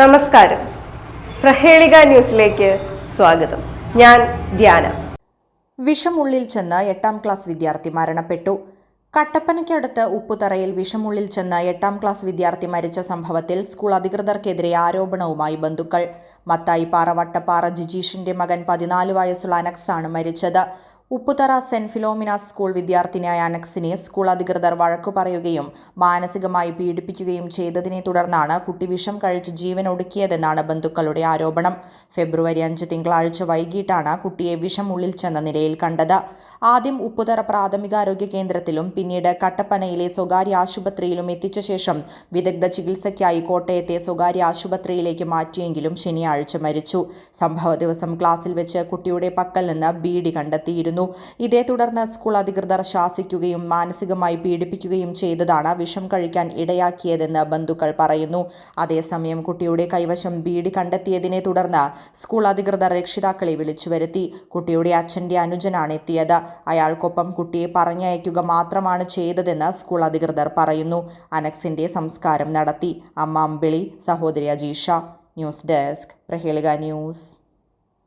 നമസ്കാരം. പ്രഹേളിക ന്യൂസിലേക്ക് സ്വാഗതം. ഞാൻ ധ്യാന. വിഷമുള്ളിൽ ചെന്ന് എട്ടാം ക്ലാസ് വിദ്യാർത്ഥി മരണപ്പെട്ടു. കട്ടപ്പനയ്ക്കടുത്ത് ഉപ്പുതറയിൽ വിഷമുള്ളിൽ ചെന്ന് എട്ടാം ക്ലാസ് വിദ്യാർത്ഥി മരിച്ച സംഭവത്തിൽ സ്കൂൾ അധികൃതർക്കെതിരെ ആരോപണവുമായി ബന്ധുക്കൾ. മത്തായി പാറ വട്ടപ്പാറ ജിജീഷിന്റെ മകൻ പതിനാല് വയസ്സുള്ള അനക്സാണ് മരിച്ചത്. ഉപ്പുതറ സെന്റ് ഫിലോമിനാസ് സ്കൂൾ വിദ്യാർത്ഥിനിയായ അനക്സിനെ സ്കൂൾ അധികൃതർ വഴക്കു പറയുകയും മാനസികമായി പീഡിപ്പിക്കുകയും ചെയ്തതിനെ തുടർന്നാണ് കുട്ടി വിഷം കഴിച്ച് ജീവൻ ഒടുക്കിയതെന്നാണ് ബന്ധുക്കളുടെ ആരോപണം. ഫെബ്രുവരി അഞ്ച് തിങ്കളാഴ്ച വൈകിട്ടാണ് കുട്ടിയെ വിഷം ഉള്ളിൽ ചെന്ന നിലയിൽ കണ്ടത്. ആദ്യം ഉപ്പുതറ പ്രാഥമികാരോഗ്യ കേന്ദ്രത്തിലും പിന്നീട് കട്ടപ്പനയിലെ സ്വകാര്യ ആശുപത്രിയിലും എത്തിച്ച ശേഷം വിദഗ്ധ ചികിത്സയ്ക്കായി കോട്ടയത്തെ സ്വകാര്യ ആശുപത്രിയിലേക്ക് മാറ്റിയെങ്കിലും ശനിയാഴ്ച മരിച്ചു. സംഭവ ദിവസം ക്ലാസ്സിൽ വെച്ച് കുട്ടിയുടെ പക്കൽ നിന്ന് ബീഡി കണ്ടെത്തിയിരുന്നു. ഇതേ തുടർന്ന് സ്കൂൾ അധികൃതർ ശാസിക്കുകയും മാനസികമായി പീഡിപ്പിക്കുകയും ചെയ്തതാണ് വിഷം കഴിക്കാൻ ഇടയാക്കിയതെന്ന് ബന്ധുക്കൾ പറയുന്നു. അതേസമയം കുട്ടിയുടെ കൈവശം ബീഡി കണ്ടെത്തിയതിനെ തുടർന്ന് സ്കൂൾ അധികൃതർ രക്ഷിതാക്കളെ വിളിച്ചു വരുത്തി. കുട്ടിയുടെ അച്ഛന്റെ അനുജനാണ് എത്തിയത്. അയാൾക്കൊപ്പം കുട്ടിയെ പറഞ്ഞയക്കുക മാത്രമാണ് ചെയ്തതെന്ന് സ്കൂൾ അധികൃതർ പറയുന്നു. അനക്സിന്റെ സംസ്കാരം നടത്തി. അമ്മ അമ്പിളി സഹോദരി Ajeesha. News desk Prahelika news.